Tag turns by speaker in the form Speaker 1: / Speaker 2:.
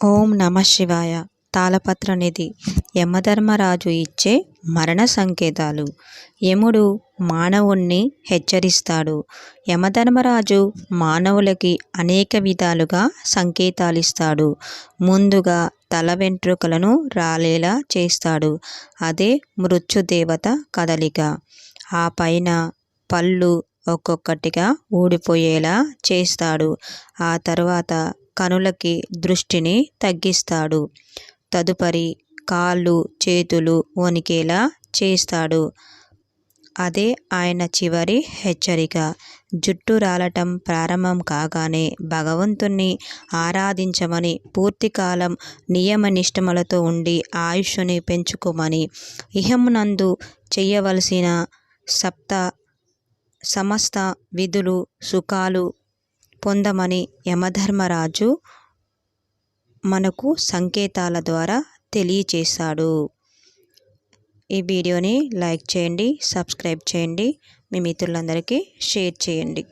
Speaker 1: ఓం నమ శివాయ. తాళపత్ర నిధి. యమధర్మరాజు ఇచ్చే మరణ సంకేతాలు. యముడు మానవుణ్ణి హెచ్చరిస్తాడు. యమధర్మరాజు మానవులకి అనేక విధాలుగా సంకేతాలిస్తాడు. ముందుగా తల వెంట్రుకలను రాలేలా చేస్తాడు. అదే మృత్యుదేవత కదలిక. ఆ పైన పళ్ళు ఒక్కొక్కటిగా ఊడిపోయేలా చేస్తాడు. ఆ తర్వాత కనులకి దృష్టిని తగ్గిస్తాడు. తదుపరి కాళ్ళు చేతులు వణికేలా చేస్తాడు. అదే ఆయన చివరి హెచ్చరిక. జుట్టు రాలటం ప్రారంభం కాగానే భగవంతుణ్ణి ఆరాధించమని పూర్తికాలం నియమనిష్టములతో ఉండి ఆయుష్ని పెంచుకోమని ఇహమునందు చేయవలసిన సప్త సమస్త విధులు సుఖాలు పొందమని యమధర్మరాజు మనకు సంకేతాల ద్వారా తెలియచేశాడు. ఈ వీడియోని లైక్ చేయండి సబ్స్క్రైబ్ చేయండి మీ మిత్రులందరికీ షేర్ చేయండి.